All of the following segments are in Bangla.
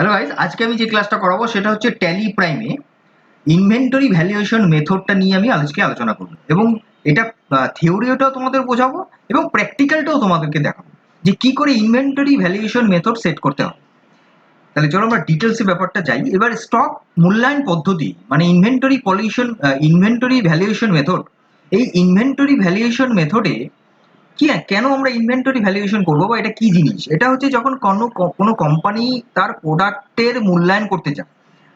হ্যালো গাইজ আজকে আমি যে ক্লাসটা করাবো সেটা হচ্ছে ট্যালি প্রাইমে ইনভেন্টরি ভ্যালুয়েশন মেথডটা নিয়ে আমি আজকে আলোচনা করব। এবং এটা থিওরিটাও তোমাদের বোঝাবো এবং প্র্যাকটিক্যালটাও তোমাদেরকে দেখাবো যে কি করে ইনভেন্টরি ভ্যালুয়েশন মেথড সেট করতে হবে। তাহলে চলো আমরা ডিটেলসে ব্যাপারটা যাই। এবার স্টক মূল্যায়ন পদ্ধতি মানে inventory pollution inventory valuation method এই ইনভেন্টরি ভ্যালুয়েশন মেথডে কি কেন আমরা ইনভেন্টরি ভ্যালুয়েশন করব বা এটা কি জিনিস? এটা হচ্ছে যখন কোনো কোনো কোম্পানি তার প্রোডাক্টের মূল্যায়ন করতে চায়।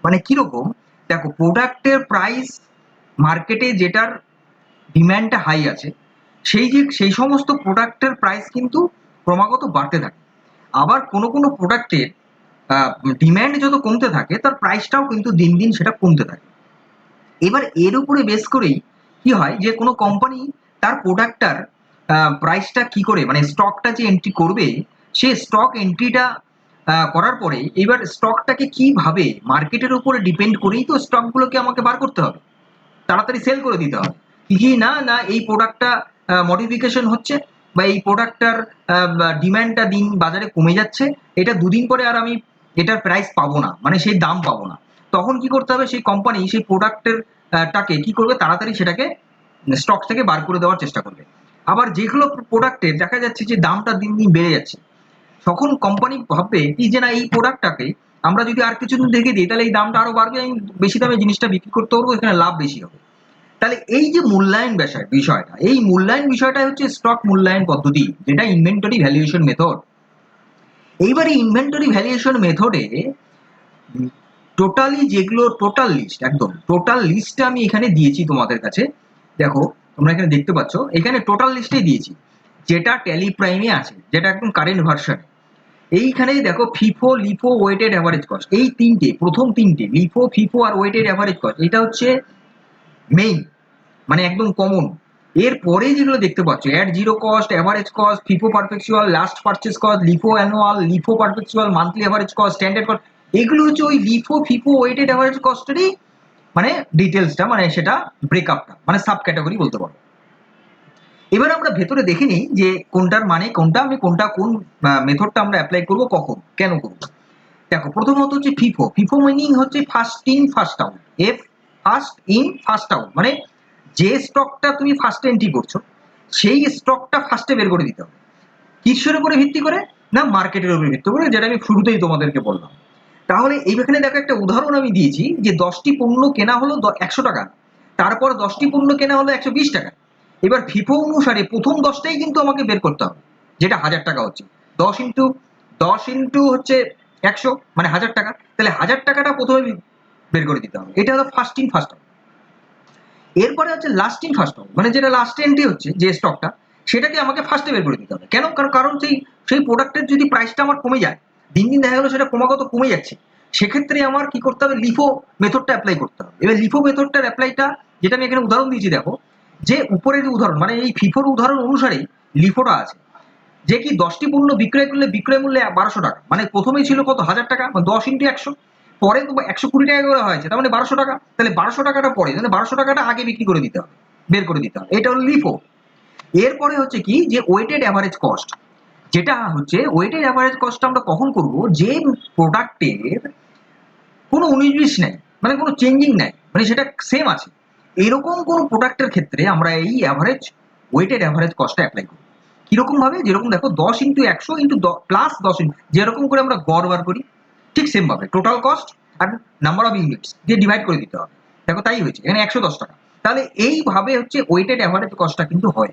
মানে কীরকম? দেখো প্রোডাক্টের প্রাইস মার্কেটে যেটার ডিম্যান্ডটা হাই আছে, সেই যে, সেই সমস্ত প্রোডাক্টের প্রাইস কিন্তু ক্রমাগত বাড়তে থাকে। আবার কোনো কোনো প্রোডাক্টের ডিম্যান্ড যত কমতে থাকে, তার প্রাইসটাও কিন্তু দিন দিন সেটা কমতে থাকে। এবার এর উপরে বেস করেই কি হয় যে, কোনো কোম্পানি তার প্রোডাক্টটার প্রাইসটা কি করে? মানে স্টকটা যে এন্ট্রি করবে, সে স্টক এন্ট্রিটা করার পরে এবার স্টকটাকে কীভাবে মার্কেটের উপরে ডিপেন্ড করেই তো স্টকগুলোকে আমাকে বার করতে হবে? তাড়াতাড়ি সেল করে দিতে হবে। কি না না, এই প্রোডাক্টটা মডিফিকেশন হচ্ছে বা এই প্রোডাক্টটার ডিম্যান্ডটা দিন বাজারে কমে যাচ্ছে, এটা দুদিন পরে আর আমি এটার প্রাইস পাবো না মানে সেই দাম পাবো না। তখন কি করতে হবে? সেই কোম্পানি সেই প্রোডাক্টের টাকে কি করবে? তাড়াতাড়ি সেটাকে স্টক থেকে বার করে দেওয়ার চেষ্টা করবে। আবার যেগুলো প্রোডাক্টে দেখা যাচ্ছে যে দামটা দিন দিন বেড়ে যাচ্ছে, তখন কোম্পানি ভাববে কি যে না এই প্রোডাক্টটাকে আমরা যদি আর কিছুদিন দেখে দিই, তাহলে এই দামটা আরও বাড়বে, আমি বেশি দামে জিনিসটা বিক্রি করতে পারব, এখানে লাভ বেশি হবে। তাহলে এই যে মূল্যায়ন বিষয় বিষয়টা, এই মূল্যায়ন বিষয়টা হচ্ছে স্টক মূল্যায়ন পদ্ধতি, যেটা ইনভেন্টরি ভ্যালুয়েশন মেথড এইবারে ইনভেন্টরি ভ্যালুয়েশন মেথডে টোটালি যেগুলো টোটাল লিস্ট একদম টোটাল লিস্টটা আমি এখানে দিয়েছি তোমাদের কাছে। দেখো তোমরা এখানে দেখতে পাচ্ছ, এখানে টোটাল লিস্টেই দিয়েছি, যেটা ট্যালি প্রাইমে আছে, যেটা একদম কারেন্ট ভার্সন এইখানেই দেখো FIFO LIFO weighted average cost এই তিনটে, প্রথম তিনটে লিফো ফিফো আর ওয়েটেড অ্যাভারেজ কস্ট এটা হচ্ছে মেইন মানে একদম কমন এর পরে যেগুলো দেখতে পাচ্ছ add zero cost average cost FIFO perpetual last purchase cost LIFO annual LIFO perpetual monthly average cost standard cost এগুলো হচ্ছে ওই লিফো ফিফো ওয়েটেড অ্যাভারেজ কস্টেরই মানে ডিটেলসটা মানে সেটা ব্রেকআপটা মানে সাব ক্যাটাগরি বলতে পারো। এবার আমরা ভেতরে দেখে নিই যে কোনটার মানে কোনটা, আমি কোনটা, কোন মেথডটা আমরা অ্যাপ্লাই করব, কখন, কেন করব। দেখো, প্রথমত হচ্ছে ফিফো ফিফো মিনিং হচ্ছে first in first out F first in first out মানে যে স্টকটা তুমি ফার্স্টে এন্ট্রি করছ, সেই স্টকটা ফার্স্টে বের করে দিতে হবে। কিসের উপরে ভিত্তি করে? না মার্কেটের উপরে ভিত্তি করে, যেটা আমি শুরুতেই তোমাদেরকে বললাম। তাহলে এইখানে দেখো একটা উদাহরণ আমি দিয়েছি যে দশটি পণ্য কেনা হলো একশো টাকা। তারপর দশটি পণ্য কেনা হলো একশো বিশ টাকা। এবার ফিফো অনুসারে প্রথম দশটাই কিন্তু আমাকে বের করতে হবে, যেটা হাজার টাকা হচ্ছে। দশ ইন্টু দশ ইন্টু হচ্ছে একশো মানে হাজার টাকা। তাহলে হাজার টাকাটা প্রথমে বের করে দিতে হবে। এটা হলো ফার্স্ট ইন ফার্স্ট আউট এরপরে হচ্ছে লাস্ট ইন ফার্স্ট আউট মানে যেটা লাস্ট এন্ট্রি হচ্ছে, যে স্টকটা সেটাকে আমাকে ফার্স্টে বের করে দিতে হবে। কেন? কারণ সেই সেই প্রোডাক্টের যদি প্রাইসটা আমার কমে যায় দিন দিন দেখা গেলো সেটা ক্রমাগত কমে যাচ্ছে। সেক্ষেত্রে আমার কি করতে হবে? লিফো মেথডটা অ্যাপ্লাই করতে হবে। এবার লিফো মেথডটার অ্যাপ্লাইটা যেটা আমি এখানে উদাহরণ দিয়েছি, দেখো, যে উপরের উদাহরণ মানে এই ফিফোর উদাহরণ অনুসারে লিফোটা আছে, যে কি দশটি পণ্য বিক্রয় করলে বিক্রয় মূল্যে বারোশো টাকা মানে প্রথমেই ছিল কত? হাজার টাকা দশ ইন্টু একশো, পরে তো একশো কুড়ি টাকা করে হয়েছে, তার মানে বারোশো টাকা। তাহলে বারোশো টাকাটা পরে মানে বারোশো টাকাটা আগে বিক্রি করে দিতে হবে, বের করে দিতে হবে। এটা হলো লিফো এরপরে হচ্ছে কি? যে ওয়েটেড অ্যাভারেজ কস্ট যেটা হচ্ছে ওয়েটেড অ্যাভারেজ কস্টটা আমরা কখন করব? যে প্রোডাক্টের কোনো উনিশ বিশ নেই মানে কোনো চেঞ্জিং নেই মানে সেটা সেম আছে। এরকম কোনো প্রোডাক্টের ক্ষেত্রে আমরা এই অ্যাভারেজ ওয়েটেড অ্যাভারেজ কস্টটা অ্যাপ্লাই করি কীরকম ভাবে? যেরকম দেখো, দশ ইন্টু একশো ইন্টু প্লাস দশ ইন্টু যেরকম করে আমরা গড় বার করি, ঠিক সেম ভাবে। টোটাল কস্ট আর নাম্বার অফ ইউনিটস দিয়ে ডিভাইড করে দিতে হবে। দেখো তাই হয়েছে, এখানে একশো দশ টাকা। তাহলে এইভাবে হচ্ছে ওয়েটেড অ্যাভারেজ কস্টটা কিন্তু হয়।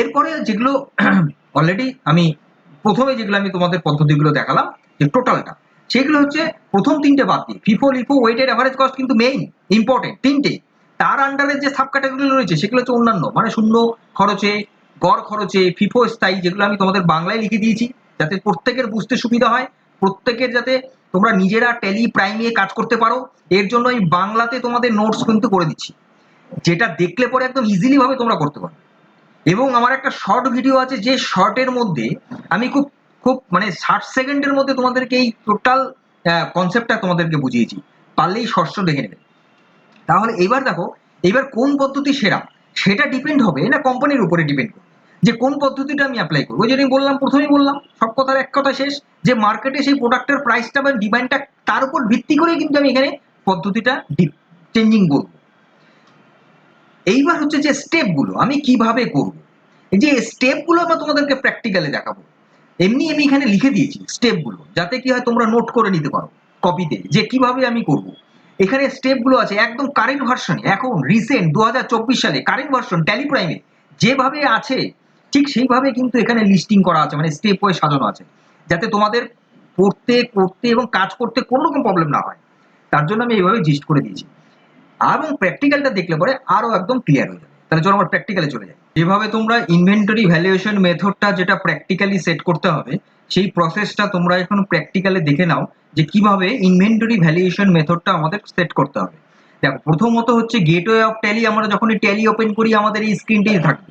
এরপরে যেগুলো অলরেডি আমি প্রথমে যেগুলো আমি তোমাদের পদ্ধতিগুলো দেখালাম, যে টোটালটা সেগুলো হচ্ছে প্রথম তিনটে বাদ দিয়ে FIFO LIFO weighted average cost কিন্তু মেইন ইম্পর্টেন্ট তিনটে। তার আন্ডারে যে সাব ক্যাটাগরি রয়েছে, সেগুলো হচ্ছে অন্যান্য মানে শূন্য খরচে, গড় খরচে ফিফো স্থায়ী যেগুলো আমি তোমাদের বাংলায় লিখে দিয়েছি, যাতে প্রত্যেকের বুঝতে সুবিধা হয়, প্রত্যেকের যাতে তোমরা নিজেরা টেলি প্রাইমে কাজ করতে পারো, এর জন্য আমি বাংলাতে তোমাদের নোটস কিন্তু করে দিচ্ছি। যেটা দেখলে পরে একদম ইজিলি ভাবে তোমরা করতে পারো। এবং আমার একটা শর্ট ভিডিও আছে যে শর্টের মধ্যে আমি খুব খুব মানে ষাট সেকেন্ডের মধ্যে তোমাদেরকে এই টোটাল কনসেপ্টটা তোমাদেরকে বুঝিয়েছি। পারলেই ষষ্ঠ দেখে নেবে। তাহলে এবার দেখো, এবার কোন পদ্ধতি সেরা? সেটা ডিপেন্ড হবে না কোম্পানির উপরে ডিপেন্ড করবে। যে কোন পদ্ধতিটা আমি অ্যাপ্লাই করব? আমি বললাম, প্রথমেই বললাম, সব কথার এক কথা শেষ, যে মার্কেটে সেই প্রোডাক্টের প্রাইসটা বা ডিমান্ডটা তার উপর ভিত্তি করে কিন্তু আমি এখানে পদ্ধতিটা চেঞ্জিং করব। এইবার হচ্ছে যে স্টেপগুলো আমি কীভাবে করব? এই যে স্টেপগুলো আমরা তোমাদেরকে প্র্যাকটিক্যালি দেখাবো। এমনি আমি এখানে লিখে দিয়েছি স্টেপগুলো যাতে কি হয় তোমরা নোট করে নিতে পারো কপিতে যে কীভাবে আমি করব। এখানে স্টেপগুলো আছে, একদম কারেন্ট ভার্সনে এখন রিসেন্ট দু হাজার চব্বিশ সালে কারেন্ট ভার্সন ট্যালিপ্রাইমে যেভাবে আছে, ঠিক সেইভাবে কিন্তু এখানে লিস্টিং করা আছে মানে স্টেপ ওয়ে সাজানো আছে, যাতে তোমাদের পড়তে, করতে এবং কাজ করতে কোনো রকম প্রবলেম না হয়। তার জন্য আমি এইভাবে জিস্ট করে দিয়েছি। এবং প্র্যাকটিক্যালটা দেখলে পরে আরও একদম ক্লিয়ার হয়ে যাবে। তাহলে চলো আমরা প্র্যাকটিক্যালে চলে যাই। যেভাবে তোমরা ইনভেন্টরি ভ্যালুয়েশন মেথডটা যেটা প্র্যাকটিক্যালি সেট করতে হবে, সেই প্রসেসটা তোমরা এখন প্র্যাকটিক্যালে দেখে নাও যে কীভাবে ইনভেন্টরি ভ্যালুয়েশন মেথডটা আমাদের সেট করতে হবে। দেখো, প্রথমত হচ্ছে গেটওয়ে অফ ট্যালি আমরা যখন ট্যালি ওপেন করি, আমাদের এই স্ক্রিনটাই থাকবে।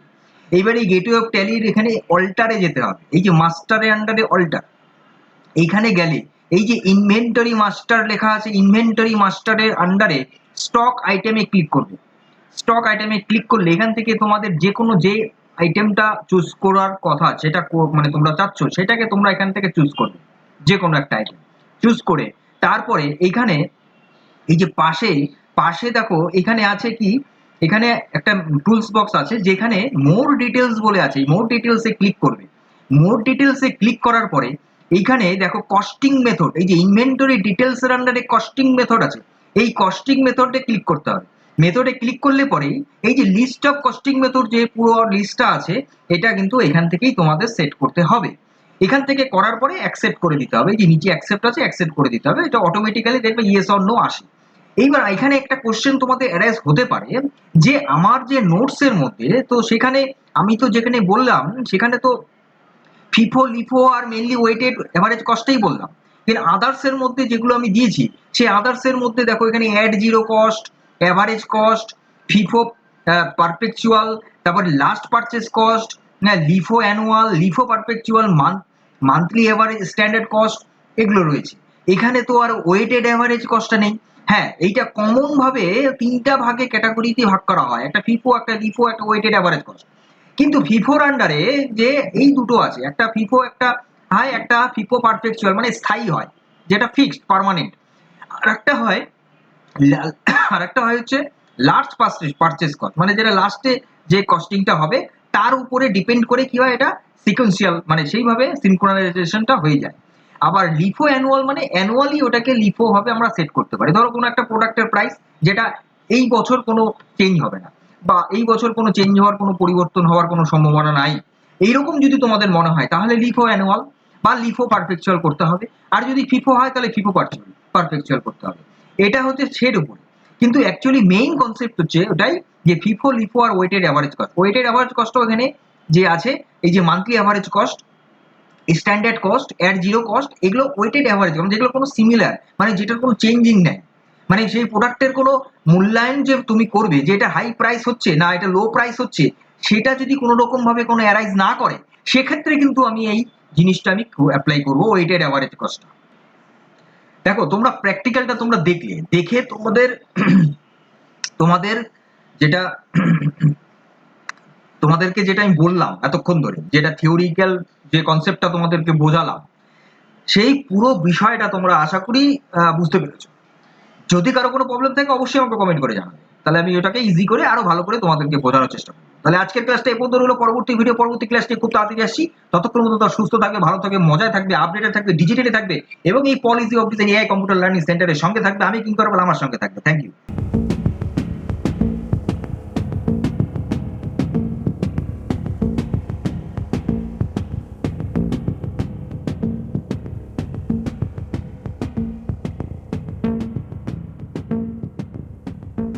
এইবার এই গেটওয়ে অফ ট্যালির এখানে অল্টারে যেতে হবে। এই যে মাস্টারের আন্ডারে অল্টার এইখানে গেলে এই যে ইনভেন্টরি মাস্টার লেখা আছে ইনভেন্টরি মাস্টারের আন্ডারে স্টক আইটেমে ক্লিক করবে। স্টক আইটেমে ক্লিক করলে এখান থেকে তোমাদের যে কোনো যে আইটেমটা চুজ করার কথা সেটা মানে তোমরা চাচ্ছ, সেটাকে তোমরা এখান থেকে চুজ করবে যে কোনো একটা আইটেম চুজ করে তারপরে এখানে এই যে পাশে পাশে দেখো, এখানে আছে কি, এখানে একটা টুলস বক্স আছে যেখানে মোর ডিটেলস বলে আছে মোর ডিটেলসে ক্লিক করবে। মোর ডিটেলসে ক্লিক করার পরে এইখানে দেখো কস্টিং মেথড এই যে ইনভেন্টরি ডিটেলস এর আন্ডারে কস্টিং মেথড আছে। এই কস্টিং মেথডে ক্লিক করতে হবে। মেথডে ক্লিক করলে পরেই এই যে লিস্ট অফ কস্টিং মেথড যে পুরো লিস্টটা আছে, এটা কিন্তু এখান থেকেই তোমাদের সেট করতে হবে। এখান থেকে করার পরে অ্যাকসেপ্ট করে দিতে হবে। যে নিচে অ্যাকসেপ্ট আছে অ্যাকসেপ্ট করে দিতে হবে। এটা অটোমেটিক্যালি দেখবে ইয়েস অর নো আসে। এইবার এখানে একটা কোশ্চেন তোমাদের অ্যারাইজ হতে পারে, যে আমার যে নোটস এর মধ্যে, তো সেখানে আমি তো যেখানে বললাম, সেখানে তো ফিফো লিফো আর মেনলি ওয়েটেড এভারেজ কস্টেই বললাম। কিন্তু আদার্স এর মধ্যে যেগুলো আমি দিয়েছি, সেই আদার্স এর মধ্যে দেখো এখানে add zero cost average cost FIFO perpetual তারপর লাস্ট পারচেস কস্ট না LIFO annual LIFO perpetual month monthly average standard cost এগুলো রয়েছে। এখানে তো আর ওয়েটেড অ্যাভারেজ কস্টটা নেই। হ্যাঁ এইটা কমন ভাবে তিনটা ভাগে ক্যাটাগরিতে ভাগ করা হয়। একটা ফিফো একটা লিফো একটা ওয়েটেড অ্যাভারেজ কস্ট কিন্তু ফিফোর আন্ডারে যে এই দুটো আছে, একটা ফিফো একটা হয় একটা ফিফো পারফেকচুয়াল মানে স্থায়ী হয়, যেটা ফিক্সড পার্মানেন্ট আর একটা হয় আর একটা হয় হচ্ছে লাস্ট পারচেস কস্ট মানে যেটা লাস্টে যে কস্টিংটা হবে, তার উপরে ডিপেন্ড করে কি হয় এটা সিকোয়েন্সিয়াল মানে সেইভাবে সিনক্রোনাইজেশনটা হয়ে যায়। আবার লিফো অ্যানুয়াল মানে অ্যানুয়ালি ওটাকে লিফো ভাবে আমরা সেট করতে পারি। ধরো কোনো একটা প্রোডাক্টের প্রাইস যেটা এই বছর কোনো চেঞ্জ হবে না, বা এই বছর কোনো চেঞ্জ হওয়ার, কোনো পরিবর্তন হওয়ার কোনো সম্ভাবনা নাই। এইরকম যদি তোমাদের মনে হয়, তাহলে লিফো অ্যানুয়াল বা লিফো পারফেকচুয়াল করতে হবে। আর যদি ফিফো হয়, তাহলে ফিফো পারফেকচুয়াল করতে হবে। এটা হচ্ছে সের উপরে। কিন্তু অ্যাকচুয়ালি মেইন কনসেপ্ট হচ্ছে ওটাই যে ফিফো লিফো আর weighted average cost weighted average cost ওখানে যে আছে, এই যে monthly average cost standard cost add zero cost এগুলো ওয়েটেড অ্যাভারেজ মানে যেগুলো কোনো সিমিলার মানে যেটার কোনো চেঞ্জিং নেই। মানে সেই প্রোডাক্টের কোনো মূল্যায়ন যে তুমি করবে, যে এটা হাই প্রাইস হচ্ছে না এটা লো প্রাইস হচ্ছে, সেটা যদি কোনো রকম ভাবে কোনো অ্যারাইজ না করে, সেক্ষেত্রে কিন্তু আমি এই জিনিসটা আমি অ্যাপ্লাই করব ওয়েটেড অ্যাভারেজ কস্টটা দেখো, তোমরা প্র্যাকটিক্যালটা তোমরা দেখলে। দেখে তোমাদের তোমাদের যেটা, তোমাদেরকে যেটা আমি বললাম এতক্ষণ ধরে, যেটা থিওরিক্যাল যে কনসেপ্টটা তোমাদেরকে বোঝালাম, সেই পুরো বিষয়টা তোমরা আশা করি বুঝতে পেরেছ। যদি কারও কোনো প্রবলেম থাকে, অবশ্যই আমাকে কমেন্ট করে জানাবে। তাহলে আমি ওটাকে ইজি করে আরও ভালো করে তোমাদেরকে বোঝানোর চেষ্টা করব। তাহলে আজকের ক্লাসটা এ পর্যন্ত হলো পরবর্তী ভিডিও পরবর্তী ক্লাস নিয়ে খুব তাড়াতাড়ি আসছি। ততক্ষণ পর্যন্ত সুস্থ থাকবে, ভালো থাকবে, মজায় থাকবে আপডেটে থাকবে ডিজিটালি থাকবে এবং এই পলিসি অফিসের এআই কম্পিউটার লার্নিং সেন্টারের সঙ্গে থাকবে। আমি কিন্তু আমার সঙ্গে থাকবে। Thank you